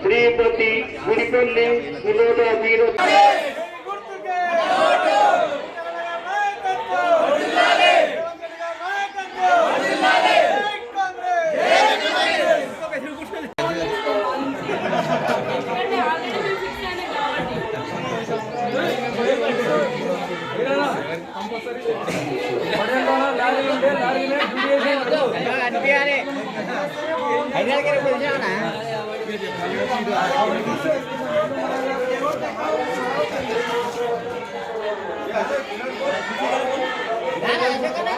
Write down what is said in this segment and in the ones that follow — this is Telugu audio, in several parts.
శ్రీపతి గుడిపల్లి వినోద వీర না না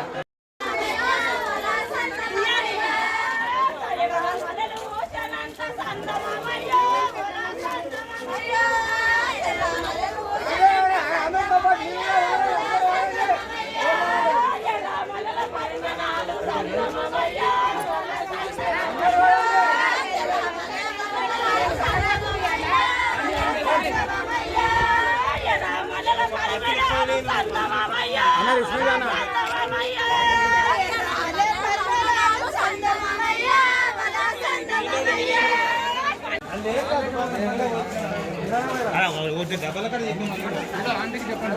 చెప్పండి.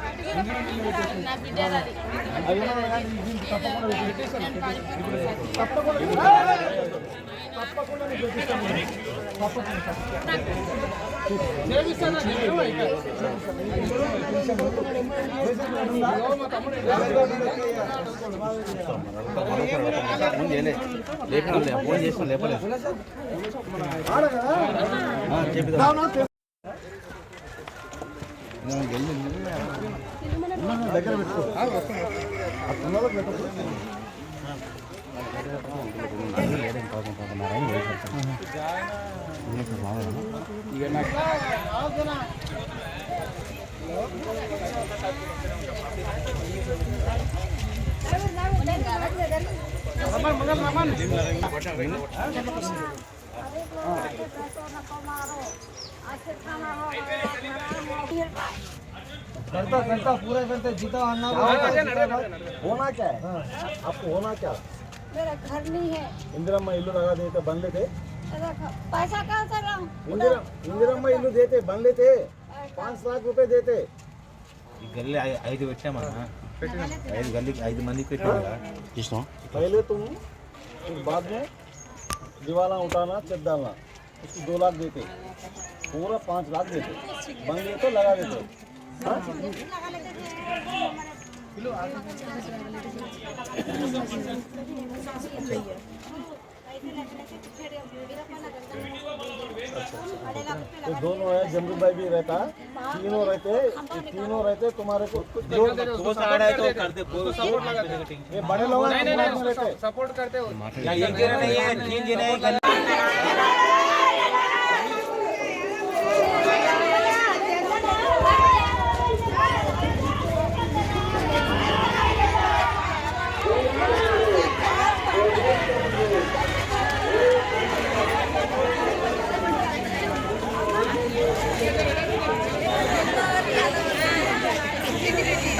ఏమంటా ఫోన్ చేసిన లేపలేదు దగ్గర పెట్టుకో రమన్ రమన్ రమన్ ఆ करता करता पूरा करता जीता आना होना क्या है आपको होना क्या मेरा घर नहीं है इंदिरम्मा इल्लू लगा देते बन लेते मेरा घर- पैसा कहाँ से लाऊं इंदिरा इंदिरम्मा इल्लू देते बन लेते पाँच लाख रुपए देते ఈ గల్లీ ఐ- ఐదు పెట్టామన్నా ఐదు గల్లీకి ఐదు మందికి పెట్టాము చూసినాం पहले तुम फिर बाद में दिवाला उठाना चेक डालना उसको दो लाख देते पूरा पाँच लाख देते बन लेते लगा देते तो दोनों है जमरू भाई भी रहता तीनों रहते तीनों रहते तुम्हारे को बड़े लोग सपोर्ट करते हो।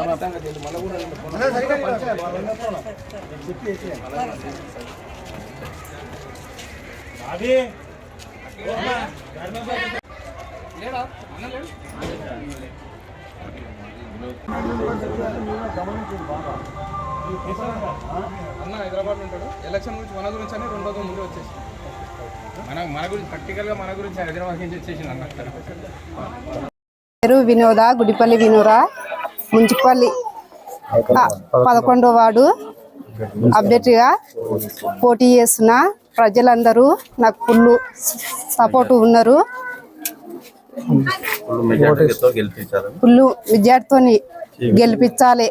మధ్య అన్న హైదరాబాద్ ఉంటాడు ఎలక్షన్ గురించి మన గురించి అని రెండు రోజుల ముందు వచ్చేసి. మన మన గురించి ప్రాక్టికల్గా మన గురించి హైదరాబాద్ నుంచి వచ్చేసి అన్న. పేరు వినోద గుడిపల్లి వినోద? మున్సిపల్లి ఆ, పదకొండో వార్డు అభ్యర్థిగా పోటీ చేస్తున్న ప్రజలందరూ నాకు ఫుల్ సపోర్ట్ ఉన్నారు. గెలిపించారు ఫుల్ విద్యార్థిని గెలిపించాలి.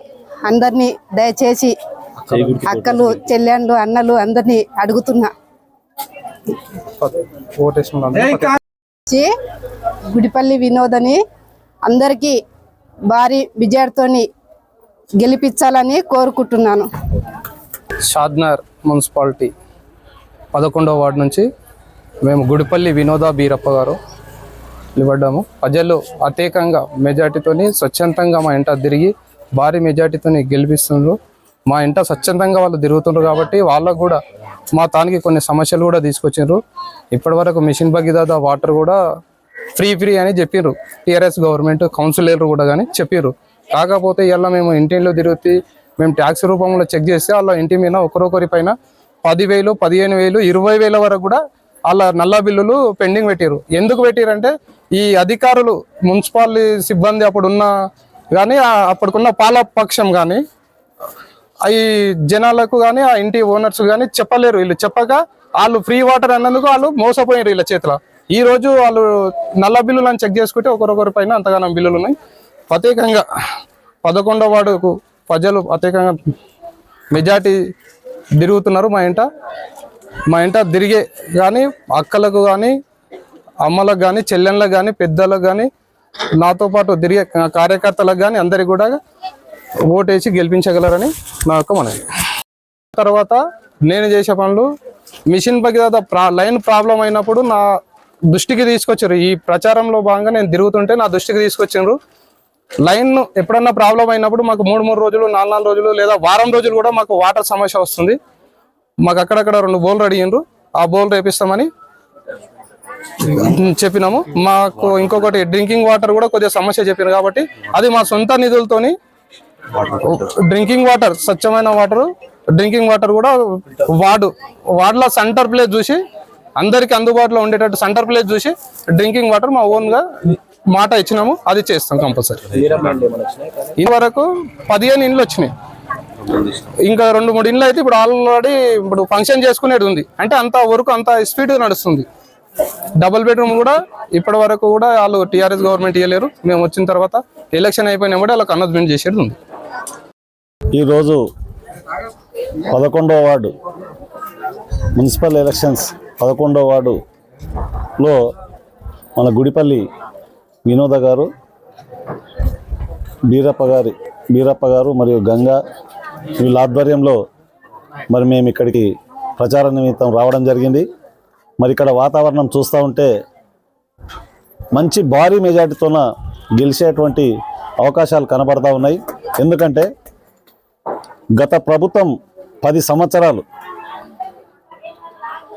అందరినీ దయచేసి అక్కలు చెల్లెండ్లు అన్నలు అందరినీ అడుగుతున్నా. గుడిపల్లి వినోదని అందరికీ భారీ విజయార్థిని గెలిపించాలని కోరుకుంటున్నాను. షాద్నర్ మున్సిపాలిటీ పదకొండవ వార్డు నుంచి మేము గుడిపల్లి వినోద బీరప్ప గారు నిలబడ్డాము. ప్రజలు అతేకంగా మెజార్టీతోని స్వచ్ఛందంగా మా ఇంట తిరిగి భారీ మెజార్టీతోని గెలిపిస్తున్నారు. మా ఇంట స్వచ్ఛందంగా వాళ్ళు తిరుగుతున్నారు కాబట్టి వాళ్ళకు కూడా మా తానికి కొన్ని సమస్యలు కూడా తీసుకొచ్చిండ్రు. ఇప్పటివరకు మిషన్ భగీదాద వాటర్ కూడా ఫ్రీ ఫ్రీ అని చెప్పిర్రు. టీఆర్ఎస్ గవర్నమెంట్ కౌన్సిలర్ కూడా కానీ చెప్పిర్రు. కాకపోతే ఇలా మేము ఇంటిలో తిరుగుతూ మేము ట్యాక్స్ రూపంలో చెక్ చేస్తే వాళ్ళ ఇంటి మీద ఒకరొకరి పైన పదివేలు పదిహేను వేలు ఇరవై వేల వరకు కూడా వాళ్ళ నల్ల బిల్లులు పెండింగ్ పెట్టారు ఎందుకు పెట్టారంటే ఈ అధికారులు మున్సిపాలిటీ సిబ్బంది అప్పుడున్న కానీ అప్పటికున్న పాలపక్షం కానీ ఈ జనాలకు కానీ ఆ ఇంటి ఓనర్స్ కానీ చెప్పలేరు. వీళ్ళు చెప్పక వాళ్ళు ఫ్రీ వాటర్ అన్నందుకు వాళ్ళు మోసపోయారు వీళ్ళ చేతిలో. ఈ రోజు వాళ్ళు నల్ల బిల్లులను చెక్ చేసుకుంటే ఒకరొకరి పైన అంతగానం బిల్లులు ఉన్నాయి. ప్రత్యేకంగా పదకొండవ వార్డుకు ప్రజలు ప్రత్యేకంగా మెజార్టీ తిరుగుతున్నారు మా ఇంట. మా ఇంట తిరిగే కానీ అక్కలకు కానీ అమ్మలకు కానీ చెల్లెళ్ళకు కానీ పెద్దలకు కానీ నాతో పాటు తిరిగే కార్యకర్తలకు కానీ అందరికి కూడా ఓటేసి గెలిపించగలరని నా యొక్క మనవి. తర్వాత నేను చేసే పనులు మిషన్ భగీరథ ప్రా లైన్ ప్రాబ్లం అయినప్పుడు నా దృష్టికి తీసుకొచ్చారు. ఈ ప్రచారంలో భాగంగా నేను తిరుగుతుంటే నా దృష్టికి తీసుకొచ్చారు. లైన్ ఎప్పుడన్నా ప్రాబ్లం అయినప్పుడు మాకు మూడు మూడు రోజులు నాలుగు నాలుగు రోజులు లేదా వారం రోజులు కూడా మాకు వాటర్ సమస్య వస్తుంది. మాకు అక్కడక్కడ రెండు బోర్లు అడిగిండ్రు. ఆ బోర్లు రేపిస్తామని చెప్పినాము. మాకు ఇంకొకటి డ్రింకింగ్ వాటర్ కూడా కొద్దిగా సమస్య చెప్పారు కాబట్టి అది మా సొంత నిధులతోని డ్రింకింగ్ వాటర్ స్వచ్ఛమైన వాటర్ డ్రింకింగ్ వాటర్ కూడా వార్డు వార్డులో సెంటర్ ప్లేస్ చూసి అందరికి అందుబాటులో ఉండేటట్టు సెంటర్ ప్లేస్ చూసి డ్రింకింగ్ వాటర్ మా ఓన్గా మాట ఇచ్చినాము అది చేస్తాం కంపల్సరీ. ఇంతవరకు పదిహేను ఇండ్లు వచ్చినాయి. ఇంకా రెండు మూడు ఇండ్లు అయితే ఇప్పుడు ఆల్రెడీ ఇప్పుడు ఫంక్షన్ చేసుకునేది ఉంది. అంటే అంత వరకు అంత స్పీడ్ నడుస్తుంది. డబుల్ బెడ్రూమ్ కూడా ఇప్పటి వరకు కూడా వాళ్ళు టీఆర్ఎస్ గవర్నమెంట్ ఇవ్వలేరు మేము వచ్చిన తర్వాత ఎలక్షన్ అయిపోయినా కూడా వాళ్ళకి అనౌన్స్మెంట్ చేసేది ఉంది. ఈరోజు పదకొండవ వార్డు మున్సిపల్ ఎలక్షన్స్ పదకొండవ వార్డులో మన గుడిపల్లి వినోద గారు బీరప్ప గారి బీరప్ప గారు మరియు గంగా వీళ్ళ ఆధ్వర్యంలో మరి మేము ఇక్కడికి ప్రచార నిమిత్తం రావడం జరిగింది. మరి ఇక్కడ వాతావరణం చూస్తూ ఉంటే మంచి భారీ మెజార్టీతోన గెలిచేటువంటి అవకాశాలు కనబడతా ఉన్నాయి. ఎందుకంటే గత ప్రభుత్వం పది సంవత్సరాలు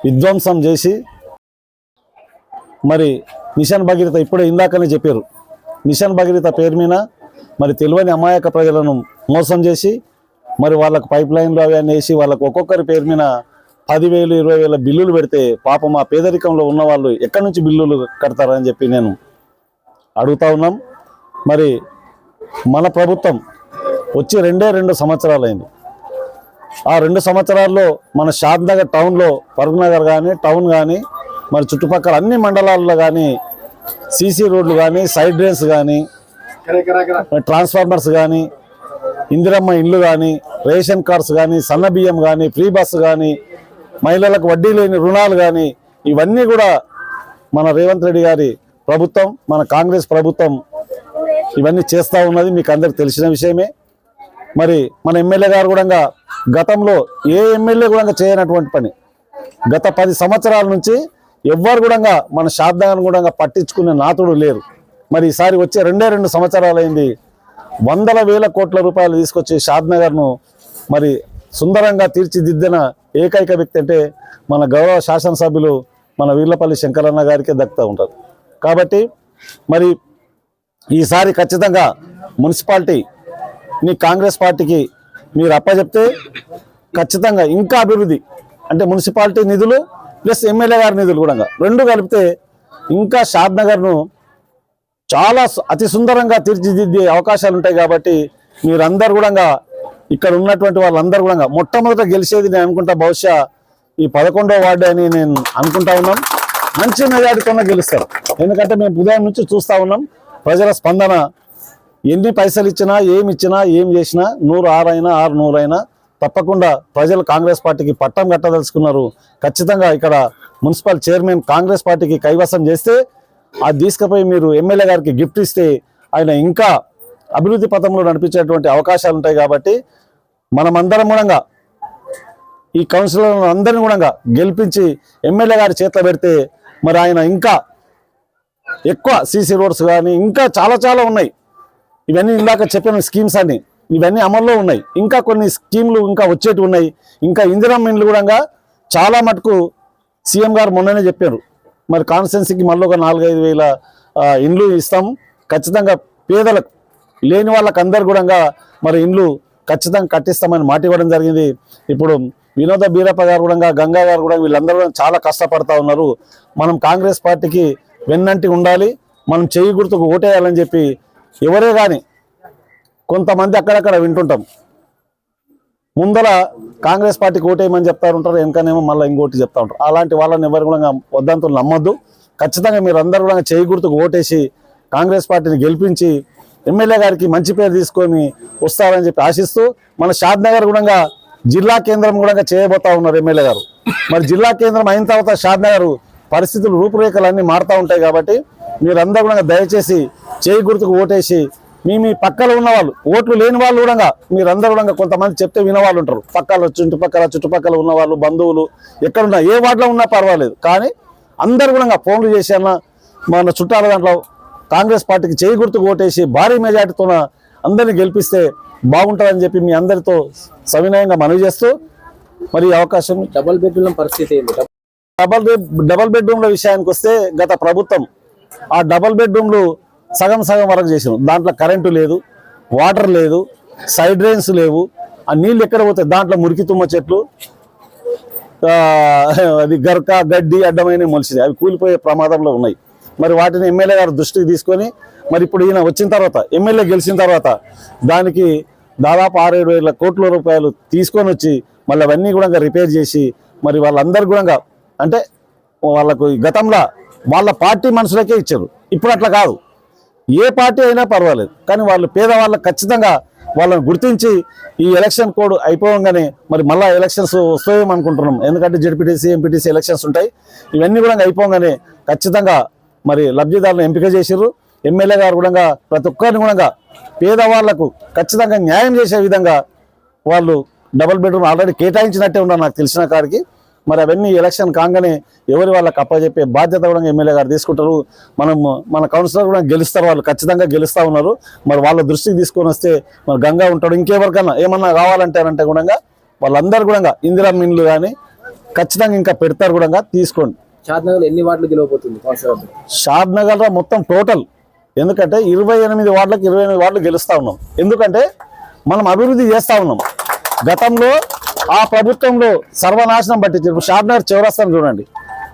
విధ్వంసం చేసి మరి మిషన్ భగీరథ ఇప్పుడే ఇందాకనే చెప్పారు. మిషన్ భగీరథ పేరు మీద మరి తెలియని అమాయక ప్రజలను మోసం చేసి మరి వాళ్ళకు పైప్ లైన్లు అవి అన్నీ వేసి వాళ్ళకు ఒక్కొక్కరి పేరు మీద పదివేలు ఇరవై వేల బిల్లులు పెడితే పాపం ఆ పేదరికంలో ఉన్న వాళ్ళు ఎక్కడి నుంచి బిల్లులు కడతారని చెప్పి నేను అడుగుతా ఉన్నాం. మరి మన ప్రభుత్వం వచ్చి రెండే రెండు సంవత్సరాలైంది. ఆ రెండు సంవత్సరాల్లో మన షాద్ నగర్ టౌన్లో పరుగు నగర్ కానీ టౌన్ కానీ మరి చుట్టుపక్కల అన్ని మండలాల్లో కానీ సీసీ రోడ్లు కానీ సైడ్ డ్రైన్స్ కానీ ట్రాన్స్ఫార్మర్స్ కానీ ఇందిరమ్మ ఇల్లు కానీ రేషన్ కార్డ్స్ కానీ సన్న బియ్యం కానీ ఫ్రీ బస్సు కానీ మహిళలకు వడ్డీ లేని రుణాలు కానీ ఇవన్నీ కూడా మన రేవంత్ రెడ్డి గారి ప్రభుత్వం మన కాంగ్రెస్ ప్రభుత్వం ఇవన్నీ చేస్తూ ఉన్నది మీకు అందరికి తెలిసిన విషయమే. మరి మన ఎమ్మెల్యే గారు కూడా గతంలో ఏ ఎమ్మెల్యే కూడా చేయనటువంటి పని. గత పది సంవత్సరాల నుంచి ఎవ్వరు కూడా మన శారదాను కూడా పట్టించుకునే నాతుడు లేరు. మరి ఈసారి వచ్చే రెండే రెండు సంవత్సరాలైంది వందల వేల కోట్ల రూపాయలు తీసుకొచ్చి షాద్నగర్ను మరి సుందరంగా తీర్చిదిద్దిన ఏకైక వ్యక్తి అంటే మన గౌరవ శాసనసభ్యులు మన వీర్లపల్లి శంకరన్న గారికే దక్కుతూ ఉంటారు. కాబట్టి మరి ఈసారి ఖచ్చితంగా మున్సిపాలిటీ మీ కాంగ్రెస్ పార్టీకి మీరు అప్పచెప్తే ఖచ్చితంగా ఇంకా అభివృద్ధి అంటే మున్సిపాలిటీ నిధులు ప్లస్ ఎమ్మెల్యే గారి నిధులు కూడా రెండు కలిపితే ఇంకా షాద్ నగర్ను చాలా సు- అతి సుందరంగా తీర్చిదిద్దే అవకాశాలు ఉంటాయి కాబట్టి మీరందరూ కూడా ఇక్కడ ఉన్నటువంటి వాళ్ళందరూ కూడా మొట్టమొదట గెలిచేది నేను అనుకుంటా బహుశా ఈ పదకొండవ వార్డు అని నేను అనుకుంటా ఉన్నాం. మంచి మెజారిటీతో గెలుస్తారు. ఎందుకంటే మేము ఉదయం నుంచి చూస్తా ఉన్నాం. ప్రజల స్పందన ఎన్ని పైసలు ఇచ్చినా ఏమి ఇచ్చినా ఏం చేసినా నూరు ఆరైనా ఆరు నూరైనా తప్పకుండా ప్రజలు కాంగ్రెస్ పార్టీకి పట్టం కట్టదలుచుకున్నారు. ఖచ్చితంగా ఇక్కడ మున్సిపల్ చైర్మన్ కాంగ్రెస్ పార్టీకి కైవసం చేస్తే అది తీసుకుపోయి మీరు ఎమ్మెల్యే గారికి గిఫ్ట్ ఇస్తే ఆయన ఇంకా అభివృద్ధి పథంలో నడిపించేటువంటి అవకాశాలు ఉంటాయి కాబట్టి మనమందరం కూడా ఈ కౌన్సిలర్ అందరిని కూడా గెలిపించి ఎమ్మెల్యే గారి చేతిలో పెడితే మరి ఆయన ఇంకా ఎక్కువ సీసీ రోడ్స్ కానీ ఇంకా చాలా చాలా ఉన్నాయి. ఇవన్నీ ఇందాక చెప్పిన స్కీమ్స్ అన్ని ఇవన్నీ అమల్లో ఉన్నాయి. ఇంకా కొన్ని స్కీమ్లు ఇంకా వచ్చేటి ఉన్నాయి. ఇంకా ఇందిరా మిన్లు కూడా చాలా మటుకు సీఎం గారు మొన్ననే చెప్పారు. మరి కాన్స్టెన్సీకి మళ్ళీ ఒక నాలుగైదు వేల ఇండ్లు ఇస్తాం. ఖచ్చితంగా పేదలకు లేని వాళ్ళకి అందరు కూడా మరి ఇండ్లు ఖచ్చితంగా కట్టిస్తామని మాట ఇవ్వడం జరిగింది. ఇప్పుడు వినోద బీరప్ప గారు కూడా గంగా గారు కూడా వీళ్ళందరూ కూడా చాలా కష్టపడతా ఉన్నారు. మనం కాంగ్రెస్ పార్టీకి వెన్నంటి ఉండాలి. మనం చెయ్యి గుర్తుకు ఓటేయాలని చెప్పి ఎవరే కానీ కొంతమంది అక్కడక్కడ వింటుంటాం. ముందర కాంగ్రెస్ పార్టీకి ఓటేయమని చెప్తా ఉంటారు వెనకనేమో మళ్ళీ ఇంకోటి చెప్తా ఉంటారు. అలాంటి వాళ్ళని ఎవరు కూడా వద్దంతులు నమ్మొద్దు. ఖచ్చితంగా మీరు అందరూ కూడా చేయి గుర్తుకు ఓటేసి కాంగ్రెస్ పార్టీని గెలిపించి ఎమ్మెల్యే గారికి మంచి పేరు తీసుకొని వస్తారని చెప్పి ఆశిస్తూ మన షాద్ నగర్ కూడా జిల్లా కేంద్రం కూడా చేయబోతా ఉన్నారు ఎమ్మెల్యే గారు. మరి జిల్లా కేంద్రం అయిన తర్వాత షాద్ నగర్ పరిస్థితులు రూపురేఖలు అన్నీ మారుతూ ఉంటాయి కాబట్టి మీరందరూ కూడా దయచేసి చేయి గుర్తుకు ఓటేసి మీ మీ పక్కన ఉన్న వాళ్ళు ఓట్లు లేని వాళ్ళు కూడా మీరందరూ కూడా కొంతమంది చెప్తే వినవాళ్ళు ఉంటారు. పక్కల చుట్టుపక్కల చుట్టుపక్కల ఉన్న వాళ్ళు బంధువులు ఎక్కడున్నా ఏ వార్డులో ఉన్నా పర్వాలేదు. కానీ అందరు కూడా ఫోన్లు చేసి అన్న మన చుట్టాల దాంట్లో కాంగ్రెస్ పార్టీకి చేయి గుర్తుకు ఓటేసి భారీ మెజార్టీతో అందరిని గెలిపిస్తే బాగుంటుందని చెప్పి మీ అందరితో సవినయంగా మనవి చేస్తూ మరి అవకాశం డబుల్ బెడ్రూమ్ పరిస్థితి డబల్ బెడ్ డబల్ బెడ్రూమ్ల విషయానికి వస్తే గత ప్రభుత్వం ఆ డబల్ బెడ్రూమ్లు సగం సగం వరకు చేసాం దాంట్లో కరెంటు లేదు వాటర్ లేదు సైడ్ డ్రైన్స్ లేవు. ఆ నీళ్ళు ఎక్కడ పోతాయి? దాంట్లో మురికి తుమ్మ చెట్లు అది గరక గడ్డి అడ్డమైన మొలిసినాయి అవి కూలిపోయే ప్రమాదంలో ఉన్నాయి. మరి వాటిని ఎమ్మెల్యే గారు దృష్టికి తీసుకొని మరి ఇప్పుడు ఈయన వచ్చిన తర్వాత ఎమ్మెల్యే గెలిచిన తర్వాత దానికి దాదాపు ఆరు ఏడు వేల కోట్ల రూపాయలు తీసుకొని వచ్చి మళ్ళీ అవన్నీ కూడా రిపేర్ చేసి మరి వాళ్ళందరు కూడా అంటే వాళ్ళకు ఈ గతంలో వాళ్ళ పార్టీ మనుషులకే ఇచ్చారు. ఇప్పుడు అట్లా కాదు. ఏ పార్టీ అయినా పర్వాలేదు. కానీ వాళ్ళు పేదవాళ్ళకి ఖచ్చితంగా వాళ్ళని గుర్తించి ఈ ఎలక్షన్ కోడ్ అయిపోగానే మరి మళ్ళీ ఎలక్షన్స్ వస్తాయేమో అనుకుంటున్నాం. ఎందుకంటే జడ్పీటీసీ ఎంపీటీసీ ఎలక్షన్స్ ఉంటాయి. ఇవన్నీ కూడా అయిపోగానే ఖచ్చితంగా మరి లబ్ధిదారులను ఎంపిక చేసిర్రు. ఎమ్మెల్యే గారు కూడా ప్రతి ఒక్కరిని కూడా పేదవాళ్ళకు ఖచ్చితంగా న్యాయం చేసే విధంగా వాళ్ళు డబుల్ బెడ్రూమ్ ఆల్రెడీ కేటాయించినట్టే ఉన్నారు నాకు తెలిసిన కాడికి. మరి అవన్నీ ఎలక్షన్ కాగానే ఎవరి వాళ్ళకి అప్పచెప్పే బాధ్యత కూడా ఎమ్మెల్యే గారు తీసుకుంటారు. మనం మన కౌన్సిలర్ కూడా గెలుస్తారు వాళ్ళు ఖచ్చితంగా గెలుస్తూ ఉన్నారు. మరి వాళ్ళ దృష్టికి తీసుకొని వస్తే మరి గంగా ఉంటాడు. ఇంకెవరికన్నా ఏమన్నా కావాలంటారంటే కూడా వాళ్ళందరూ కూడా ఇందిరా మిన్లు కానీ ఖచ్చితంగా ఇంకా పెడతారు కూడా తీసుకోండి. షాద్నగర్ ఎన్ని వార్డులు గెలవబోతుంది కౌన్సిలర్ షాద్ నగర్లో మొత్తం టోటల్. ఎందుకంటే ఇరవై ఎనిమిది వార్డులకు ఇరవై ఎనిమిది వార్డులు గెలుస్తూ ఉన్నాం. ఎందుకంటే మనం అభివృద్ధి చేస్తూ ఉన్నాం. గతంలో ఆ ప్రభుత్వంలో సర్వనాశనం పట్టించారు. షార్ప్నర్ చౌరస్తాను చూడండి.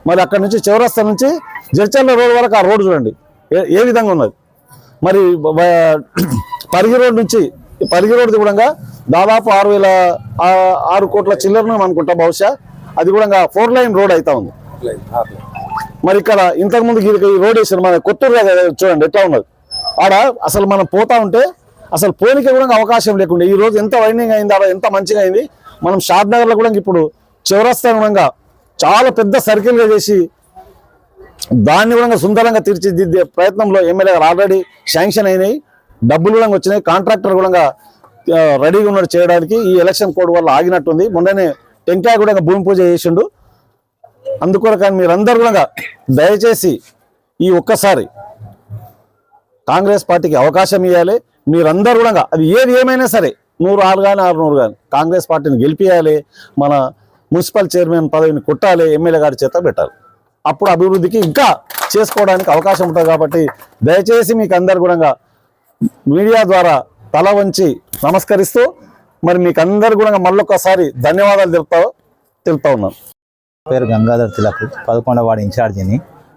మరి అక్కడ నుంచి చౌరస్తా నుంచి జడ్చర్ల రోడ్ వరకు ఆ రోడ్డు చూడండి. ఏ విధంగా ఉన్నది? మరి పరిగి రోడ్ నుంచి పరిగి రోడ్ది కూడా దాదాపు ఆరు వేల ఆరు కోట్ల చిల్లరను అనుకుంటా బహుశా. అది కూడా ఫోర్ లైన్ రోడ్ అవుతా ఉంది. మరి ఇక్కడ ఇంతకు ముందు ఈ రోడ్ వేసారు మన కొత్తూరు చూడండి ఎట్లా ఉన్నది? ఆడ అసలు మనం పోతా ఉంటే అసలు పోనీకి కూడా అవకాశం లేకుండా. ఈ రోజు ఎంత వైండింగ్ అయింది ఆడ ఎంత మంచిగా అయింది మనం షాద్ నగర్లో కూడా ఇప్పుడు చివరస్తా కూడా చాలా పెద్ద సర్కిల్గా చేసి దాన్ని కూడా సుందరంగా తీర్చిదిద్దే ప్రయత్నంలో ఎమ్మెల్యే గారు ఆల్రెడీ శాంక్షన్ అయినాయి. డబ్బులు కూడా వచ్చినాయి. కాంట్రాక్టర్ కూడా రెడీగా ఉన్నాడు చేయడానికి. ఈ ఎలక్షన్ కోడ్ వల్ల ఆగినట్టుంది. మొన్ననే టెంకాయ కూడా భూమి పూజ చేసిండు. అందుకొరకని మీరందరూ కూడా దయచేసి ఈ ఒక్కసారి కాంగ్రెస్ పార్టీకి అవకాశం ఇవ్వాలి మీరందరూ కూడా అది ఏది ఏమైనా సరే నూరు ఆరు కానీ ఆరు నూరు కానీ. కాంగ్రెస్ పార్టీని గెలిపించాలి మన మున్సిపల్ చైర్మన్ పదవిని కొట్టాలి ఎమ్మెల్యే గారి చేత పెట్టాలి. అప్పుడు అభివృద్ధికి ఇంకా చేసుకోవడానికి అవకాశం ఉంటుంది కాబట్టి దయచేసి మీకు అందరు కూడా మీడియా ద్వారా తల వంచి నమస్కరిస్తూ మరి మీకు అందరు కూడా మళ్ళొక్కసారి ధన్యవాదాలు తెలుపుతా తెలుపుతా ఉన్నాను. పేరు గంగాధర్ తిలక్ పదకొండవ వాడి ఇన్ఛార్జిని.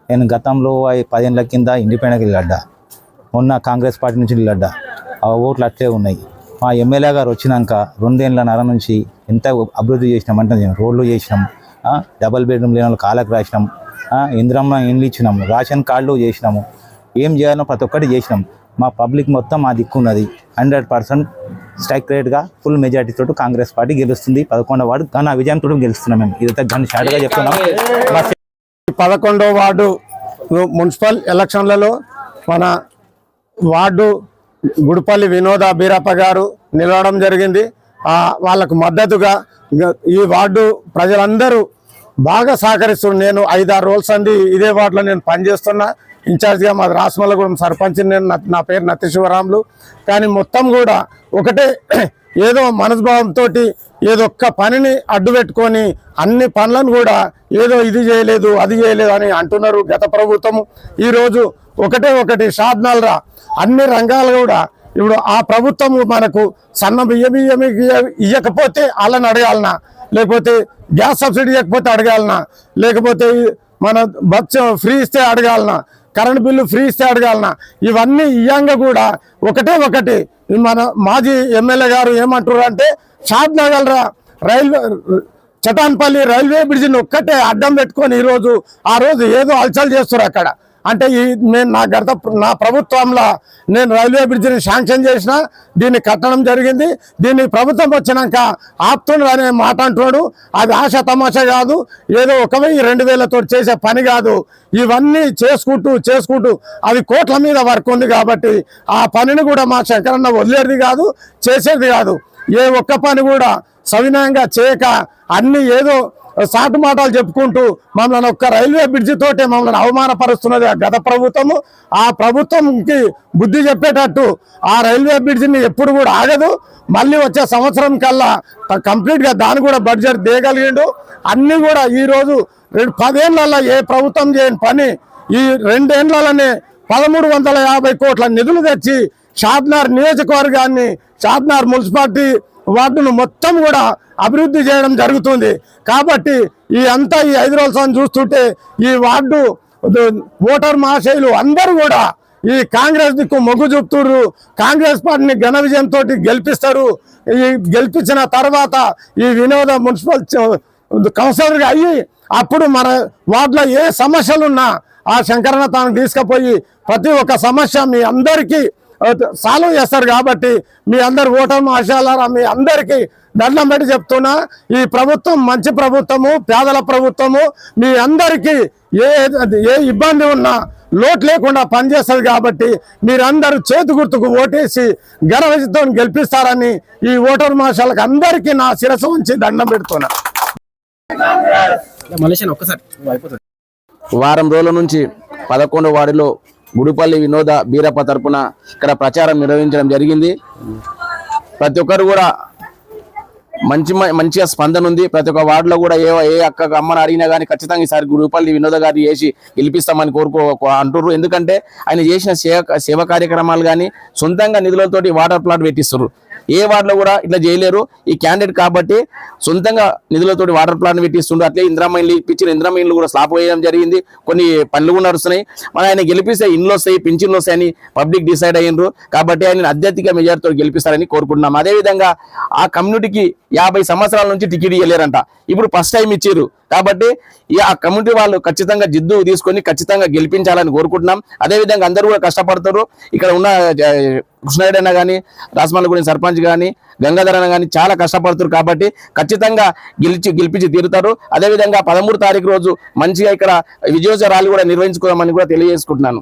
నేను గతంలో పదిహేనుల కింద ఇండిపెండెంట్కి వెళ్ళడ్డా మొన్న కాంగ్రెస్ పార్టీ నుంచి వెళ్ళడ్డా ఆ ఓట్లు అట్లే ఉన్నాయి. మా ఎమ్మెల్యే గారు వచ్చినాక రెండేళ్ళ నర నుంచి ఎంత అభివృద్ధి చేసినామంటే నేను రోడ్లు చేసినాం డబల్ బెడ్రూమ్ లేని వాళ్ళు కాలకు రాసినాం ఇంద్రమ్మ ఇండ్లు ఇచ్చినాం రేషన్ కార్డులు చేసినాము. ఏం చేయాలో ప్రతి ఒక్కటి చేసినాం. మా పబ్లిక్ మొత్తం మా దిక్కున్నది హండ్రెడ్ పర్సెంట్ స్ట్రైక్ రేట్గా ఫుల్ మెజార్టీ తోటి కాంగ్రెస్ పార్టీ గెలుస్తుంది. పదకొండవ వార్డు ఘన విజయంతో గెలుస్తున్నాం మేము. ఇదంతా ఘన షాట్గా చెప్తున్నాం. పదకొండవ పదకొండో వార్డు మున్సిపల్ ఎలక్షన్లలో మన వార్డు గుడిపల్లి వినోద బీరప్ప గారు నిలవడం జరిగింది. వాళ్ళకు మద్దతుగా ఈ వార్డు ప్రజలందరూ బాగా సహకరిస్తున్నారు. నేను ఐదారు రోజుల అండి ఇదే వార్డులో నేను పనిచేస్తున్నా. ఇన్ఛార్జ్గా మాది రాసమల్లగూడెం సర్పంచ్ నేను నా- పేరు నత్తశివరాములు కానీ మొత్తం కూడా ఒకటే ఏదో మనస్భావంతో ఏదో ఒక్క పనిని అడ్డు పెట్టుకొని అన్ని పనులను కూడా ఏదో ఇది చేయలేదు అది చేయలేదు అని అంటున్నారు గత ప్రభుత్వం. ఈరోజు ఒకటే ఒకటి సాధనాలరా అన్ని రంగాలు కూడా ఇప్పుడు ఆ ప్రభుత్వం మనకు సన్న బియ్యం బియ్యం ఇవ్వకపోతే వాళ్ళని అడగాలనా? లేకపోతే గ్యాస్ సబ్సిడీ ఇవ్వకపోతే అడగాలనా? లేకపోతే మన బస్ ఫ్రీ ఇస్తే అడగాలనా? కరెంట్ బిల్లు ఫ్రీ ఇస్తే అడగాలనా? ఇవన్నీ ఇయ్యంగా కూడా ఒకటే ఒకటి మన మాజీ ఎమ్మెల్యే గారు ఏమంటారు అంటే Shadnagar railway Chatanpalli railway బ్రిడ్జిని ఒక్కటే అడ్డం పెట్టుకొని ఈరోజు ఆ రోజు ఏదో అలచల్ చేస్తారు అక్కడ. అంటే ఈ నేను నా గత నా ప్రభుత్వంలో నేను రైల్వే బ్రిడ్జిని శాంక్షన్ చేసిన దీన్ని కట్టడం జరిగింది. దీన్ని ప్రభుత్వం వచ్చినాక ఆపుతుండ్రు అనే మాట అంటున్నాడు. అది ఆశ తమాషా కాదు. ఏదో ఒక వెయ్యి రెండు వేలతో చేసే పని కాదు. ఇవన్నీ చేసుకుంటూ చేసుకుంటూ అది కోట్ల మీద వర్క్ ఉంది కాబట్టి ఆ పనిని కూడా మా శంకరన్న వదిలేది కాదు చేసేది కాదు. ఏ ఒక్క పని కూడా సవినయంగా చేయక అన్ని ఏదో సాటు మాటలు చెప్పుకుంటూ మమ్మల్ని ఒక్క రైల్వే బ్రిడ్జి తోటే మమ్మల్ని అవమానపరుస్తున్నది ఆ గత ప్రభుత్వము. ఆ ప్రభుత్వంకి బుద్ధి చెప్పేటట్టు ఆ రైల్వే బ్రిడ్జిని ఎప్పుడు కూడా ఆగదు. మళ్ళీ వచ్చే సంవత్సరం కల్లా కంప్లీట్గా దాన్ని కూడా బడ్జెట్ దేయగలిగిండు. అన్నీ కూడా ఈరోజు రెండు పదేళ్ళలో ఏ ప్రభుత్వం చేయని పని ఈ రెండేళ్ళలోనే పదమూడు వందల యాభై కోట్ల నిధులు తెచ్చి షాద్నార్ నియోజకవర్గాన్ని చార్మినార్ మున్సిపాలిటీ వార్డును మొత్తం కూడా అభివృద్ధి చేయడం జరుగుతుంది. కాబట్టి ఈ అంతా ఈ ఐదు చూస్తుంటే ఈ వార్డు ఓటర్ మహాశయులు అందరూ కూడా ఈ కాంగ్రెస్ దిక్కు మొగ్గు చూపుతున్నారు కాంగ్రెస్ పార్టీని ఘన విజయంతో గెలిపిస్తారు. ఈ గెలిపించిన తర్వాత ఈ వినోద మున్సిపల్ కౌన్సిలర్గా అయ్యి అప్పుడు మన వార్డులో ఏ సమస్యలు ఉన్నా ఆ శంకరణ తాను తీసుకుపోయి ప్రతి ఒక్క సమస్య మీ అందరికీ సాల్వ్ చేస్తారు కాబట్టి మీ అందరు ఓటర్ ఆశాలారా మీ అందరికీ దండం పెట్టి చెప్తున్నా ఈ ప్రభుత్వం మంచి ప్రభుత్వము పేదల ప్రభుత్వము మీ అందరికీ ఏ ఏ ఇబ్బంది ఉన్నా లోటు లేకుండా పనిచేస్తుంది కాబట్టి మీరందరూ చేతి గుర్తుకు ఓటేసి గర్వతో గెలిపిస్తారని ఈ ఓటర్ మాషాలకు అందరికీ నా శిరస్సు ఉంచి దండం పెడుతున్నా. వారం రోజుల నుంచి పదకొండు వార్డులో గుడిపల్లి వినోద బీరప్ప తరపున ఇక్కడ ప్రచారం నిర్వహించడం జరిగింది. ప్రతి ఒక్కరు కూడా మంచి మంచిగా స్పందన ఉంది. ప్రతి ఒక్క వార్డులో కూడా ఏ ఏ అక్క అమ్మని అడిగినా కానీ ఖచ్చితంగా ఈసారి గుడిపల్లి వినోద గారిని చేసి గెలిపిస్తామని కోరుకో అంటుర్రు. ఎందుకంటే ఆయన చేసిన సేవ సేవ కార్యక్రమాలు కానీ సొంతంగా నిధులతోటి వాటర్ ప్లాంట్ పెట్టిస్తారు ఏ వార్డులో కూడా ఇట్లా చేయలేరు. ఈ క్యాండిడేట్ కాబట్టి సొంతంగా నిధులతోటి వాటర్ ప్లాంట్ పెట్టిస్తుండ్రు అట్లే ఇంద్రామైన్లు ఇల్లు ఇప్పించిన ఇందిరామ కూడా స్లాప్ వేయడం జరిగింది. కొన్ని పనులు కూడా నడుస్తున్నాయి. మన ఆయన గెలిపిస్తే ఇండ్లు వస్తాయి పింఛన్లు వస్తాయని పబ్లిక్ డిసైడ్ అయ్యిండ్రు. కాబట్టి ఆయన అత్యధిక మెజార్టీతో గెలిపిస్తారని కోరుకుంటున్నాం. అదేవిధంగా ఆ కమ్యూనిటీకి యాభై సంవత్సరాల నుంచి టికెట్ ఇవ్వలేరంట ఇప్పుడు ఫస్ట్ టైం ఇచ్చారు కాబట్టి ఈ ఆ కమ్యూనిటీ వాళ్ళు ఖచ్చితంగా జిద్దు తీసుకొని ఖచ్చితంగా గెలిపించాలని కోరుకుంటున్నాం. అదేవిధంగా అందరూ కూడా కష్టపడతారు. ఇక్కడ ఉన్న కృష్ణాయుడు కృష్ణారెడ్డి అన్న కానీ రాజమల్లగూడెం సర్పంచ్ కానీ గంగాధర్ అన్న కానీ చాలా కష్టపడుతారు కాబట్టి ఖచ్చితంగా గెలిచి గెలిపించి తీరుతారు. అదేవిధంగా పదమూడు తారీఖు రోజు మంచిగా ఇక్కడ విజయోత్సవ ర్యాలీ కూడా నిర్వహించుకోదామని కూడా తెలియజేసుకుంటున్నాను.